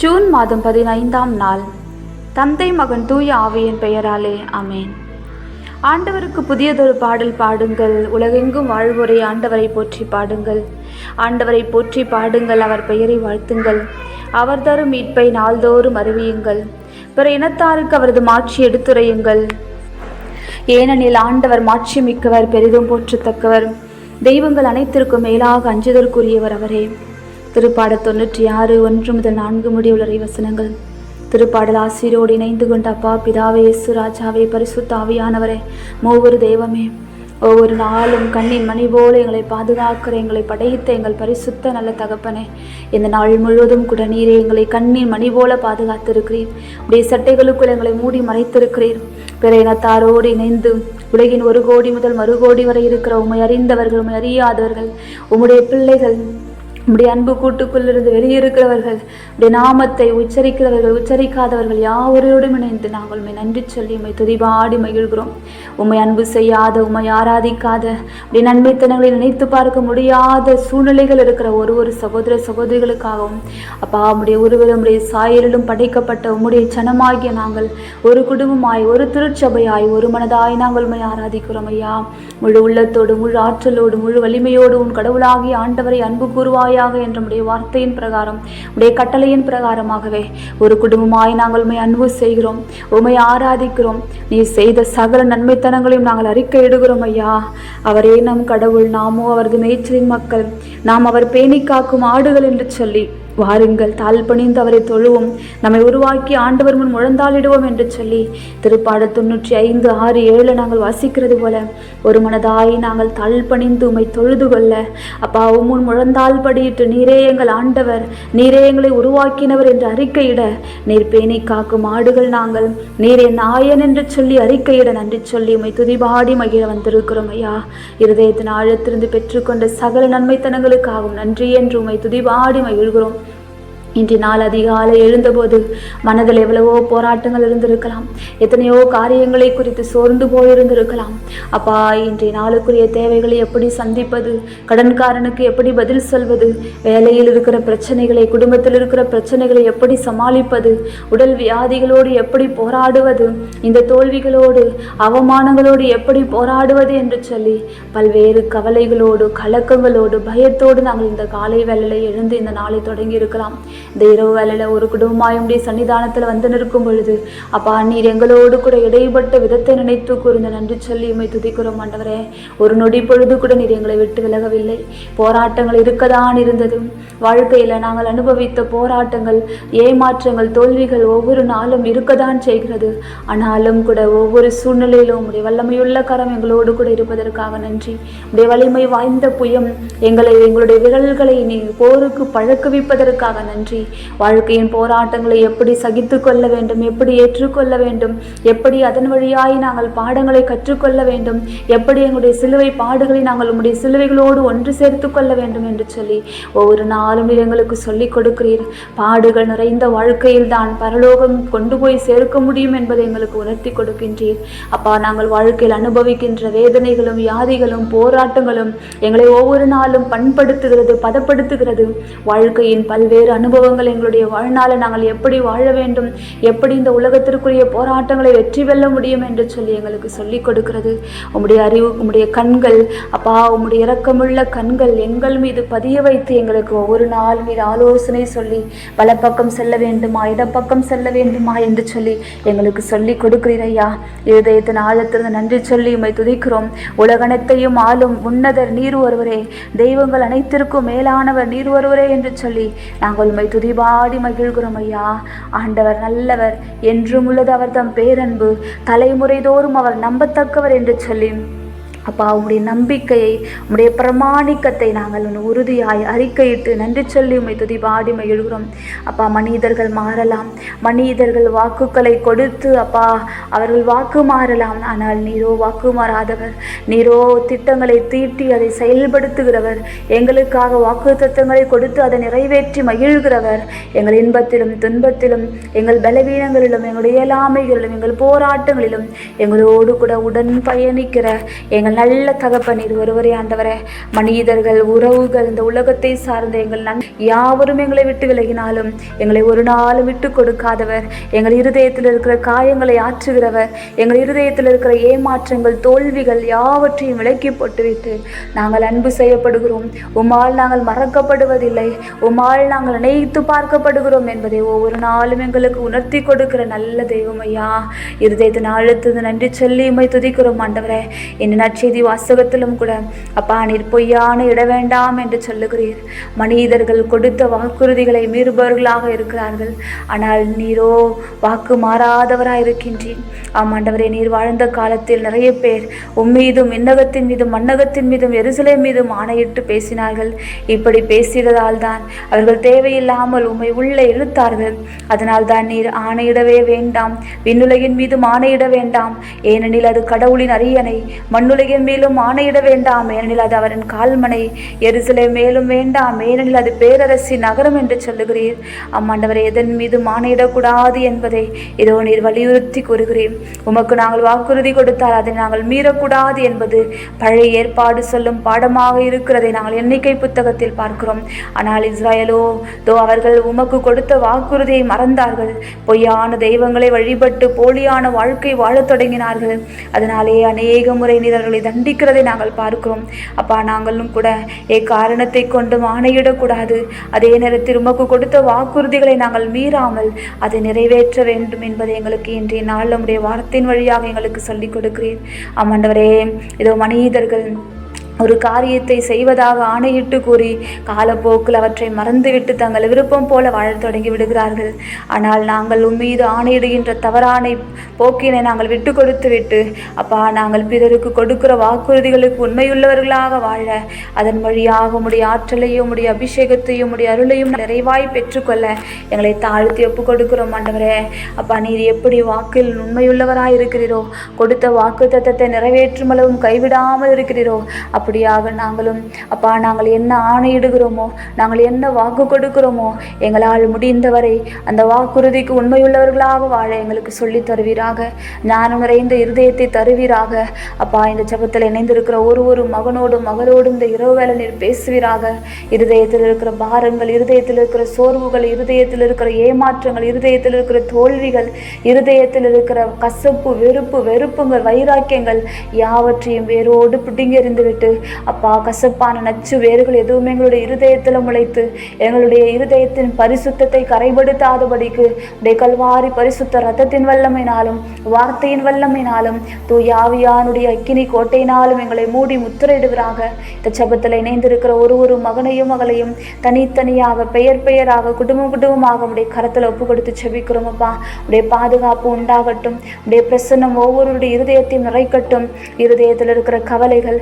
June மாதம் பதினைந்தாம் நாள். தந்தை மகன் தூய ஆவியின் பெயராலே அமேன் ஆண்டவருக்கு புதியதொரு பாடல் பாடுங்கள். உலகெங்கும் வாழ்வோரை ஆண்டவரை போற்றி பாடுங்கள். ஆண்டவரை போற்றி பாடுங்கள் அவர் பெயரை வாழ்த்துங்கள். அவர் தரும் மீட்பை நாள்தோறும் அறிவியுங்கள். பிற இனத்தாருக்கு அவரது மாட்சி எடுத்துரையுங்கள். ஏனெனில் ஆண்டவர் மாட்சி மிக்கவர் பெரிதும் போற்றத்தக்கவர். தெய்வங்கள் அனைத்திற்கும் மேலாக அஞ்சுதற்குரியவர் அவரே. திருப்பாட தொண்ணூற்றி ஆறு ஒன்று முதல் நான்கு முடிவுள்ள வசனங்கள். திருப்பாடல் ஆசிரியரோடு இணைந்து கொண்ட அப்பா பிதாவே இயேசு ராஜாவே பரிசுத்த ஆவியானவரே மூவொரு தெய்வமே ஒவ்வொரு நாளும் கண்ணின் மணி போல எங்களை பாதுகாக்கிற எங்களை படைத்த எங்கள் பரிசுத்த நல்ல தகப்பனே இந்த நாள் முழுவதும் கூட நீரே எங்களை கண்ணின் மணி போல பாதுகாத்திருக்கிறீர். உடைய சட்டைகளுக்குள் எங்களை மூடி மறைத்திருக்கிறீர். பிற இனத்தாரோடு இணைந்து உலகின் ஒரு கோடி முதல் மறு கோடி வரை இருக்கிற உம்மை அறிந்தவர்கள் உம்மை அறியாதவர்கள் உம்முடைய பிள்ளைகள் இப்படி அன்பு கூட்டுக்குள்ளிருந்து வெளியிருக்கிறவர்கள் உடைய நாமத்தை உச்சரிக்கிறவர்கள் உச்சரிக்காதவர்கள் யாவரோடும் இணைந்து நாங்கள் உண்மை நன்றி சொல்லி உண்மை துதிபாடி மகிழ்கிறோம். உண்மை அன்பு செய்யாத உண்மை ஆராதிக்காத உடைய நன்மைத்தனங்களை நினைத்து பார்க்க முடியாத சூழ்நிலைகள் இருக்கிற ஒரு ஒரு சகோதர சகோதரிகளுக்காகவும் அப்பா உடைய ஒருவர் உம்முடைய சாயலிலும் படைக்கப்பட்ட உம்முடைய சனமாகிய நாங்கள் ஒரு குடும்பமாய் ஒரு திருச்சபையாய் ஒரு மனதாய் நாங்கள் உண்மை ஆராதிக்கிறோம் ஐயா. முழு உள்ளத்தோடு முழு ஆற்றலோடு முழு வலிமையோடு உன் கடவுளாகிய ஆண்டவரை அன்பு கூறுவாய். கூறுவாயாக என்ற உடைய வார்த்தையின் பிரகாரம் உடைய கட்டளையின் பிரகாரமாகவே ஒரு குடும்பமாய் நாங்கள் உண்மை அன்பு செய்கிறோம் உண்மை ஆராதிக்கிறோம். நீ செய்த சகல நன்மைத்தனங்களையும் நாங்கள் அறிக்கை இடுகிறோம் ஐயா. அவரே நம் கடவுள் நாமோ அவரது மேய்ச்சலின் மக்கள். நாம் அவர் பேணி காக்கும் ஆடுகள் என்று சொல்லி வாருங்கள் தாழ் பணிந்து அவரை தொழுவோம். நம்மை உருவாக்கி ஆண்டவர் முன் முழந்தாளிடுவோம் என்று சொல்லி திருப்பாடல் தொண்ணூற்றி ஐந்து ஆறு ஏழு நாங்கள் வாசிக்கிறது போல ஒரு மனதாய் நாங்கள் தாழ் பணிந்து உம்மை தொழுது கொள்ள. அப்பா உம்முன் முழந்தாள் படியிட்டு நீரே எங்கள் ஆண்டவர் நீரே எங்களை உருவாக்கினவர் என்று அறிக்கையிட. நீர் பேணி காக்கும் ஆடுகள் நாங்கள் நீரே நாயன் என்று சொல்லி அறிக்கையிட நன்றி சொல்லி உம்மை துதிபாடி மகிழ வந்திருக்கிறோம் ஐயா. இருதயத்தின் ஆழத்திலிருந்து பெற்றுக்கொண்ட சகல நன்மைத்தனங்களுக்காகவும் நன்றி என்று உம்மை துதிபாடி மகிழ்கிறோம். இன்று நாள் அதிகாலை எழுந்தபோது மனதில் எவ்வளவோ போராட்டங்கள் இருந்திருக்கலாம். எத்தனையோ காரியங்களை குறித்து சோர்ந்து போயிருந்திருக்கலாம். அப்பா இன்றைய நாளுக்குரிய தேவைகளை எப்படி சந்திப்பது? கடன்காரனுக்கு எப்படி பதில் சொல்வது? வேலையில் இருக்கிற பிரச்சனைகளை குடும்பத்தில் இருக்கிற பிரச்சனைகளை எப்படி சமாளிப்பது? உடல் வியாதிகளோடு எப்படி போராடுவது? இந்த தோல்விகளோடு அவமானங்களோடு எப்படி போராடுவது என்று சொல்லி பல்வேறு கவலைகளோடு கலக்கங்களோடு பயத்தோடு நாங்கள் இந்த காலை வேலையில் எழுந்து இந்த நாளை தொடங்கி இருக்கலாம் இந்த இரவு வேலையில் ஒரு குடும்பமாய் உடைய சன்னிதானத்தில் வந்து நிற்கும் பொழுது அப்பா நீர் எங்களோடு கூட இடைப்பட்ட விதத்தை நினைத்து கூர்ந்த நன்றி சொல்லி உண்மை துதிக்கிறோம் ஆண்டவரே. ஒரு நொடி பொழுது கூட நீர் எங்களை விட்டு விலகவில்லை. போராட்டங்கள் இருக்கதான் இருந்தது வாழ்க்கையில் நாங்கள் அனுபவித்த போராட்டங்கள் ஏமாற்றங்கள் தோல்விகள் ஒவ்வொரு நாளும் இருக்கதான் செய்கிறது. ஆனாலும் கூட ஒவ்வொரு சூழ்நிலையிலும் உடைய வல்லமையுள்ள கரம் எங்களோடு கூட இருப்பதற்காக நன்றி. உடைய வலிமை வாய்ந்த புயம் எங்களை எங்களுடைய விரல்களை நீ போருக்கு பழக்குவிப்பதற்காக நன்றி. வாழ்க்கையின் போராட்டங்களை எப்படி சகித்து கொள்ள வேண்டும் எப்படி ஏற்றுக்கொள்ள வேண்டும் எப்படி அதன் வழியாய் நாங்கள் பாடங்களை கற்றுக்கொள்ள வேண்டும் எப்படி எங்களுடைய சிலுவை பாடுகளை நாங்கள் உங்களுடைய சிலுவைகளோடு ஒன்று சேர்த்து கொள்ள வேண்டும் என்று சொல்லி ஒவ்வொரு நாளும் நீர் எங்களுக்கு சொல்லிக் கொடுக்கிறீர். பாடுகள் நிறைந்த வாழ்க்கையில் தான் பரலோகம் கொண்டு போய் சேர்க்க முடியும் என்பதை எங்களுக்கு உணர்த்தி கொடுக்கின்றீர். அப்பா நாங்கள் வாழ்க்கையில் அனுபவிக்கின்ற வேதனைகளும் வியாதிகளும் போராட்டங்களும் எங்களை ஒவ்வொரு நாளும் பண்படுத்துகிறது பதப்படுத்துகிறது. வாழ்க்கையின் பல்வேறு அனுபவங்கள் எங்களுடைய வாழ்நாளை நாங்கள் எப்படி வாழ வேண்டும்? எப்படி இந்த உலகத்திற்குரிய போராட்டங்களை வெற்றி வெல்ல முடியும் என்று சொல்லி எங்களுக்கு சொல்லிக் கொடுக்கிறது. உம்முடைய அறிவு உம்முடைய கண்கள் அப்பா உம்முடைய இரக்கமுள்ள கண்கள் எங்கள் மீது பதிய வைத்து எங்களுக்கு ஒவ்வொரு நாள் மீது ஆலோசனை சொல்லி வலப்பக்கம் செல்ல வேண்டுமா இடப்பக்கம் செல்ல வேண்டுமா என்று சொல்லி எங்களுக்கு சொல்லி கொடுக்கிறீர் ஐயா. இருதயத்தின் ஆழத்திலிருந்து நன்றி சொல்லி உம்மை துதிக்கிறோம். உலகனத்தையும் ஆளும் உன்னதர் நீர் ஒருவரே. தெய்வங்கள் அனைத்திற்கும் மேலானவர் நீர் ஒருவரே என்று சொல்லி நாங்கள் உண்மை துதிபாடி மகிழ்கிறோம் ஐயா. ஆண்டவர் நல்லவர். என்றும் உள்ளது அவர் தம் பேரன்பு. தலைமுறைதோறும் அவர் நம்பத்தக்கவர் என்று சொல்லி அப்பா உம்முடைய நம்பிக்கையை உம்முடைய பிரமாணிக்கத்தை நாங்கள் உன் உறுதியாய் அறிக்கையிட்டு நன்றி சொல்லி உம்மை துதி பாடி மகிழ்கிறோம் அப்பா மனிதர்கள் மாறலாம். மனிதர்கள் வாக்குகளை கொடுத்து அப்பா அவர்கள் வாக்கு மாறலாம். ஆனால் நீரோ வாக்கு மாறாதவர். நீரோ திட்டங்களை தீட்டி அதை செயல்படுத்துகிறவர். எங்களுக்காக வாக்கு தத்தங்களை கொடுத்து அதை நிறைவேற்றி மகிழ்கிறவர். எங்கள் இன்பத்திலும் துன்பத்திலும் எங்கள் பலவீனங்களிலும் எங்களுடைய இயலாமைகளிலும் எங்கள் போராட்டங்களிலும் எங்களோடு கூட உடன் பயணிக்கிற எங்கள் நல்ல தகப்பனீர் ஒருவரே ஆண்டவரே. மனிதர்கள் உறவுகள் இந்த உலகத்தை சார்ந்த எங்கள் நன் யாவரும் எங்களை விட்டு விலகினாலும் எங்களை ஒரு நாளும் விட்டு கொடுக்காதவர். எங்கள் இருதயத்தில் இருக்கிற காயங்களை ஆற்றுகிறவர். எங்கள் இருதயத்தில் இருக்கிற ஏமாற்றங்கள் தோல்விகள் யாவற்றையும் விலக்கி போட்டுவிட்டு நாங்கள் அன்பு செய்யப்படுகிறோம். உம்மால் நாங்கள் மறக்கப்படுவதில்லை. உம்மால் நாங்கள் நினைத்து பார்க்கப்படுகிறோம் என்பதை ஒவ்வொரு நாளும் எங்களுக்கு உணர்த்தி கொடுக்கிற நல்ல தெய்வம் ஐயா. இருதயத்தின் அழுத்தது நன்றி சொல்லி உம்மை துதிக்கிறோம் ஆண்டவரே. என்ன நற்செய்தி வாசகத்திலும் கூட அப்பா நீர் பொய்யான இட வேண்டாம் என்று சொல்லுகிறீர். மனிதர்கள் கொடுத்த வாக்குறுதிகளை மீறுபவர்களாக இருக்கிறார்கள். ஆனால் நீரோ வாக்கு மாறாதவராய் இருக்கின்றீர் ஆம் நீர் வாழ்ந்த காலத்தில் நிறைய பேர் உம்மீதும் இன்னகத்தின் மீதும் மண்ணகத்தின் மீதும் எரிசலை மீதும் ஆணையிட்டு பேசினார்கள். இப்படி பேசியதால் தான் அவர்கள் தேவையில்லாமல் உம்மை உள்ளே இழுத்தார்கள். அதனால் தான் நீர் ஆணையிடவே வேண்டாம் விண்ணுலகின் மீதும் ஆணையிட வேண்டாம். ஏனெனில் அது கடவுளின் அரியணை மண்ணுலகின் மேலும் ஆணையிட வேண்டாம். ஏனெனில் அது அவரின் கால்மனை. எருசலே மேலும் வேண்டாம். ஏனெனில் அது பேரரசி நகரம் என்று சொல்லுகிறீர். அம்மாண்டவரை எதன் மீது ஆணையிடக்கூடாது என்பதை இதோ நீர் வலியுறுத்தி கூறுகிறேன். உமக்கு நாங்கள் வாக்குறுதி கொடுத்தால் அதை நாங்கள் மீறக்கூடாது என்பது பழைய ஏற்பாடு சொல்லும் பாடமாக இருக்கிறதை நாங்கள் எண்ணிக்கை புத்தகத்தில் பார்க்கிறோம். ஆனால் இஸ்ராயலோ தோ அவர்கள் உமக்கு கொடுத்த வாக்குறுதியை மறந்தார்கள். பொய்யான தெய்வங்களை வழிபட்டு போலியான வாழ்க்கை வாழத் தொடங்கினார்கள். அதனாலே அநேக முறை நீர் அவர்களை தண்டிக்கிறதை நாங்கள் பார்க்கிறோம். அப்பா நாங்களும் கூட ஏ காரணத்தை கொண்டும் ஆணையிடக்கூடாது. அதே நேரத்தில் உமக்கு கொடுத்த வாக்குறுதிகளை நாங்கள் மீறாமல் அதை நிறைவேற்ற வேண்டும் என்பதை எங்களுக்கு இன்றைய நாள் நம்முடைய வார்த்தையின் வழியாக எங்களுக்கு சொல்லிக் கொடுக்கிறேன் ஆமாண்டவரே ஏதோ மனிதர்கள் ஒரு காரியத்தை செய்வதாக ஆணையிட்டு கூறி காலப்போக்கில் அவற்றை மறந்துவிட்டு தங்கள் விருப்பம் போல வாழத் தொடங்கி விடுகிறார்கள். ஆனால் நாங்கள் உம்மீது ஆணையிடுகின்ற தவறானை போக்கினை நாங்கள் விட்டு கொடுத்து விட்டு அப்பா நாங்கள் பிறருக்கு கொடுக்கிற வாக்குறுதிகளுக்கு உண்மையுள்ளவர்களாக வாழ அதன் வழியாக உடைய ஆற்றலையும் உடைய அபிஷேகத்தையும் உடைய அருளையும் நிறைவாய் பெற்றுக்கொள்ள எங்களை தாழ்த்தி ஒப்பு கொடுக்கிறோம் ஆண்டவரே. அப்பா நீர் எப்படி வாக்கில் உண்மையுள்ளவராய் இருக்கிறீரோ கொடுத்த வாக்கு தத்தத்தை நிறைவேற்றும் அளவும் கைவிடாமல் இருக்கிறீரோ அப்படியாக நாங்களும் அப்பா நாங்கள் என்ன ஆணையிடுகிறோமோ நாங்கள் என்ன வாக்கு கொடுக்கிறோமோ எங்களால் முடிந்தவரை அந்த வாக்குறுதிக்கு உண்மையுள்ளவர்களாக வாழ எங்களுக்கு சொல்லித் தருவீராக. ஞானம் நிறைந்த இருதயத்தை தருவீராக. அப்பா இந்த ஜெபத்தில் இணைந்திருக்கிற ஒரு ஒரு மகனோடும் மகளோடும் இந்த இரவு வேலை நீர் பேசுவீராக. இருதயத்தில் இருக்கிற பாரங்கள் இருதயத்தில் இருக்கிற சோர்வுகள் இருதயத்தில் இருக்கிற ஏமாற்றங்கள் இருதயத்தில் இருக்கிற தோல்விகள் இருதயத்தில் இருக்கிற கசப்பு வெறுப்பு வெறுப்புங்கள் வைராக்கியங்கள் யாவற்றையும் வேரோடு பிடுங்கி எறிந்துவிட்டு அப்பா கசப்பான நச்சு வேர்கள் எதுவுமே எங்களுடைய இருதயத்தில் முளைத்து எங்களுடைய இருதயத்தின் பரிசுத்தத்தை கரைபடுத்தாதபடிக்கு உடைய கல்வாரி பரிசுத்த ரத்தத்தின் வல்லமைனாலும் வார்த்தையின் வல்லமைனாலும் தூயாவியானுடைய அக்கினி கோட்டையினாலும் எங்களை மூடி முத்திரையிடுவராக. இந்த சபத்தில் இணைந்திருக்கிற ஒரு ஒரு மகனையும் மகளையும் தனித்தனியாக பெயர் பெயராக குடும்பம் குடும்பமாக உடைய கரத்தில் ஒப்பு கொடுத்து செபிக்கிறோம் அப்பா. உடைய பாதுகாப்பு உண்டாகட்டும். உடைய பிரசன்னம் ஒவ்வொருடைய இருதயத்தையும் நிறைக்கட்டும். இருதயத்தில் இருக்கிற கவலைகள்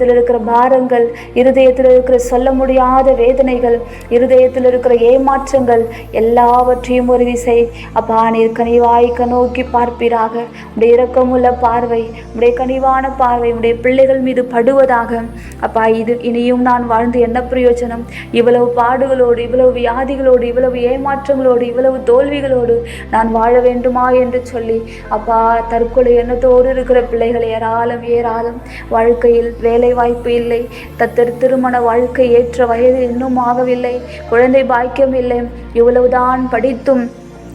இருதயத்தில் இருக்கிற பாரங்கள் இருதயத்தில் இருக்கிற சொல்ல முடியாத வேதனைகள் இருதயத்தில் இருக்கிற ஏமாற்றங்கள் எல்லாவற்றையும் ஒரு விசை அப்பா நீர் கனிவாய்க்க நோக்கி பார்ப்பீராக. உடைய இரக்கமுள்ள பார்வை உடைய கனிவான பார்வை உடைய பிள்ளைகள் மீது படுவதாக. அப்பா இது இனியும் நான் வாழ்ந்து என்ன பிரயோஜனம்? இவ்வளவு பாடுகளோடு இவ்வளவு வியாதிகளோடு இவ்வளவு ஏமாற்றங்களோடு இவ்வளவு தோல்விகளோடு நான் வாழ வேண்டுமா? என்று சொல்லி அப்பா தற்கொலை எண்ணத்தோடு இருக்கிற பிள்ளைகள் ஏராளம் ஏராளம் வாழ்க்கையில் வேலை வாய்ப்பு இல்லை. தத்தர் திருமண வாழ்க்கை ஏற்ற வயது இன்னும் ஆகவில்லை. குழந்தை பாக்கியம் இல்லை. இவ்வளவுதான் படித்தும்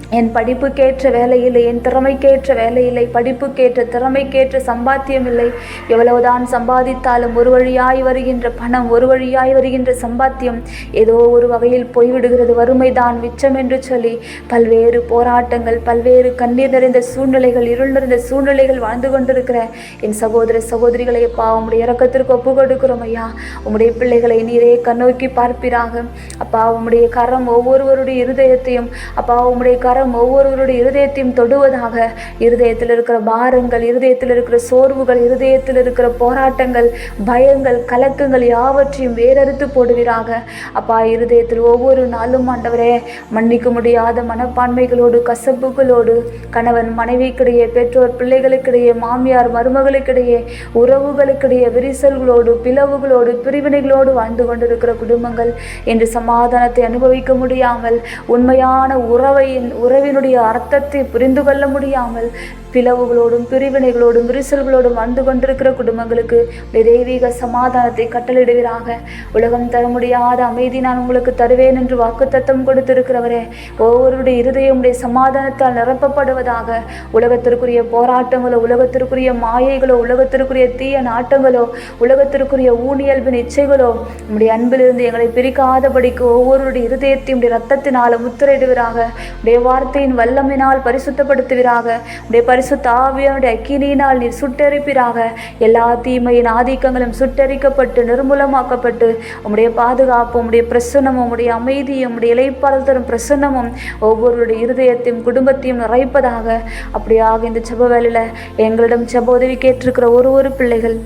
என் படிப்புக்கேற்ற வேலை இல்லை என் திறமைக்கேற்ற வேலை இல்லை படிப்புக்கேற்ற திறமைக்கேற்ற சம்பாத்தியம் இல்லை எவ்வளவுதான் சம்பாதித்தாலும் ஒரு வழியாய் வருகின்ற பணம் ஒரு வழியாய் வருகின்ற சம்பாத்தியம் ஏதோ ஒரு வகையில் போய்விடுகிறது. வறுமைதான் மிச்சம் என்று சொல்லி பல்வேறு போராட்டங்கள் பல்வேறு கண்ணீர் நிறைந்த சூழ்நிலைகள் இருள் நிறைந்த சூழ்நிலைகள் வாழ்ந்து கொண்டிருக்கிற என் சகோதர சகோதரிகளை அப்பா உம்முடைய இறக்கத்திற்கு ஒப்பு கொடுக்கிறோம் ஐயா. உம்முடைய பிள்ளைகளை நீரே கண்ணோக்கி பார்ப்பிறாக அப்பா உம்முடைய கரம் ஒவ்வொருவருடைய இருதயத்தையும் அப்பா உம்முடைய கரம் ஒவ்வொருவருடைய இருதயத்தையும் தொடுவதாக இருதயத்தில் இருக்கிற பாரங்கள் இருதயத்தில் இருக்கிற சோர்வுகள் இருதயத்தில் இருக்கிற போராட்டங்கள் பயங்கள் கலக்கங்கள் யாவற்றையும் வேறறுத்து போடுவீராக. அப்பா இருதயத்தில் ஒவ்வொரு நாளும் ஆண்டவரே மன்னிக்க முடியாத மனப்பான்மைகளோடு கசப்புகளோடு கணவன் மனைவிக்கிடையே பெற்றோர் பிள்ளைகளுக்கிடையே மாமியார் மருமகளுக்கிடையே உறவுகளுக்கிடையே விரிசல்களோடு பிளவுகளோடு பிரிவினைகளோடு வாழ்ந்து கொண்டிருக்கிற குடும்பங்கள் என்று சமாதானத்தை அனுபவிக்க முடியாமல் உண்மையான உறவை உறவினுடைய அர்த்தத்தை புரிந்து கொள்ள முடியாமல் பிளவுகளோடும் பிரிவினைகளோடும் விரிசல்களோடும் வந்து கொண்டிருக்கிற குடும்பங்களுக்கு தெய்வீக சமாதானத்தை கட்டளிடுவீராக உலகம் தர முடியாத அமைதி நான் உங்களுக்கு தருவேன் என்று வாக்குத்தத்தம் கொடுத்திருக்கிறவரே ஒவ்வொருடைய இருதயமுடைய சமாதானத்தால் நிரப்பப்படுவதாக. உலகத்திற்குரிய போராட்டங்களோ உலகத்திற்குரிய மாயைகளோ உலகத்திற்குரிய தீய நாட்டங்களோ உலகத்திற்குரிய ஊனியல்பின் இச்சைகளோ உடைய அன்பிலிருந்து எங்களை பிரிக்காதபடிக்கு ஒவ்வொருடைய இருதயத்தையும் ரத்தத்தினால முத்திரையிடுவீராக. தேவா வார்த்தையின் வல்லமினால் பரிசுத்தப்படுத்துவீராக. உடைய பரிசுத்த ஆவியனுடைய அக்கினியினால் நீர் சுட்டரிப்பிறாக எல்லா தீமையின் ஆதிக்கங்களும் சுட்டரிக்கப்பட்டு நிர்மூலமாக்கப்பட்டு உம்முடைய பாதுகாப்பு உம்முடைய பிரசன்னமும் உம்முடைய அமைதியும் உம்முடைய இலைப்பால் தரும் பிரசன்னமும் ஒவ்வொருடைய இருதயத்தையும் குடும்பத்தையும் நிறைப்பதாக. அப்படியாக இந்த செப வேலையில் எங்களிடம் செப உதவி கேட்டிருக்கிற ஒரு ஒரு பிள்ளைகள்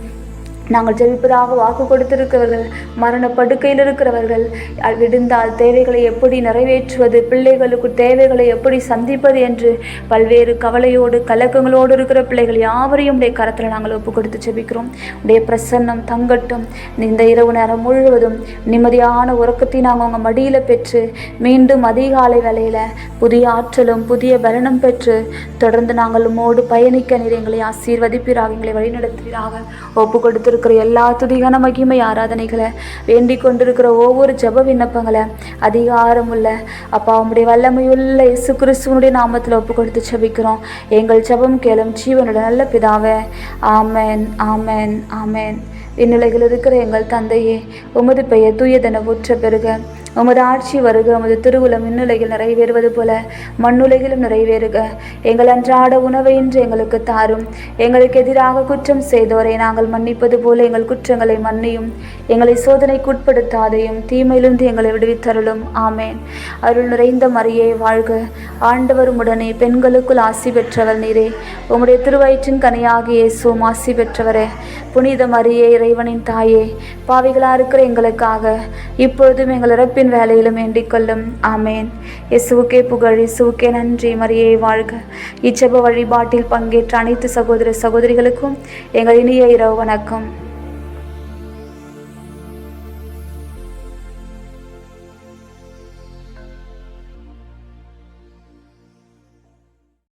நாங்கள் ஜெபிப்பதாக வாக்கு கொடுத்திருக்கிறவர்கள் மரண படுக்கையில் இருக்கிறவர்கள். விடுந்தால் தேவைகளை எப்படி நிறைவேற்றுவது? பிள்ளைகளுக்கு தேவைகளை எப்படி சந்திப்பது என்று பல்வேறு கவலையோடு கலக்கங்களோடு இருக்கிற பிள்ளைகள் யாவரையும் உடைய கரத்தில் நாங்கள் ஒப்பு கொடுத்து ஜெபிக்கிறோம். உடைய பிரசன்னம் தங்கட்டும். இந்த இரவு நேரம் முழுவதும் நிம்மதியான உறக்கத்தை நாங்கள் உங்கள் மடியில் பெற்று மீண்டும் அதிகாலை வேலையில் புதிய ஆற்றலும் புதிய பலனும் பெற்று தொடர்ந்து நாங்கள் உம்மோடு பயணிக்க நீர் எங்களை ஆசீர்வதிப்பீராக எங்களை வழிநடத்துவீராக. ஒப்பு இருக்கிற எல்லா துதிகான மகிமை ஆராதனைகளை வேண்டி கொண்டிருக்கிற ஒவ்வொரு ஜெப விண்ணப்பங்களை அதிகாரமுள்ள அப்பா அவனுடைய வல்லமையுள்ள இயேசு கிறிஸ்துவனுடைய நாமத்தில் ஒப்பு கொடுத்து ஜபிக்கிறோம். எங்கள் ஜெபம் கேளும் ஜீவனுடைய நல்ல பிதாவே ஆமேன் ஆமேன் ஆமேன். இந்நிலையில் இருக்கிற எங்கள் தந்தையே உமது பெயர் தூயதென உற்ற பெருக உமது ஆட்சி வருக உமது திருவுல மின்னுலகில் நிறைவேறுவது போல மண்ணுலகிலும் நிறைவேறுக. எங்கள் அன்றாட உணவை இன்று எங்களுக்கு தாரும். எங்களுக்கு எதிராக குற்றம் செய்தோரை நாங்கள் மன்னிப்பது போல எங்கள் குற்றங்களை மன்னியும். எங்களை சோதனைக்கு உட்படுத்தாதையும் தீமையிலிருந்து எங்களை விடுவித்தருளும். ஆமேன். அருள் நிறைந்த மரியே வாழ்க. ஆண்டவர் உடனே பெண்களுக்குள் ஆசி பெற்றவர் நீரே. உம்முடைய திருவயிற்றின் கனியாகிய இயேசுவும் ஆசி பெற்றவரே. புனித மரியே இறைவனின் தாயே பாவிகளா இருக்கிற எங்களுக்காக இப்பொழுதும் எங்கள் இறப்பின் வேலையிலும் வேண்டிக் கொள்ளும். ஆமேன். இயேசுவுக்கே புகழ் இயேசுவுக்கே நன்றி. மரியே வாழ்க. இச்செப வழிபாட்டில் பங்கேற்ற அனைத்து சகோதர சகோதரிகளுக்கும் எங்கள் இனிய இரவு வணக்கம்.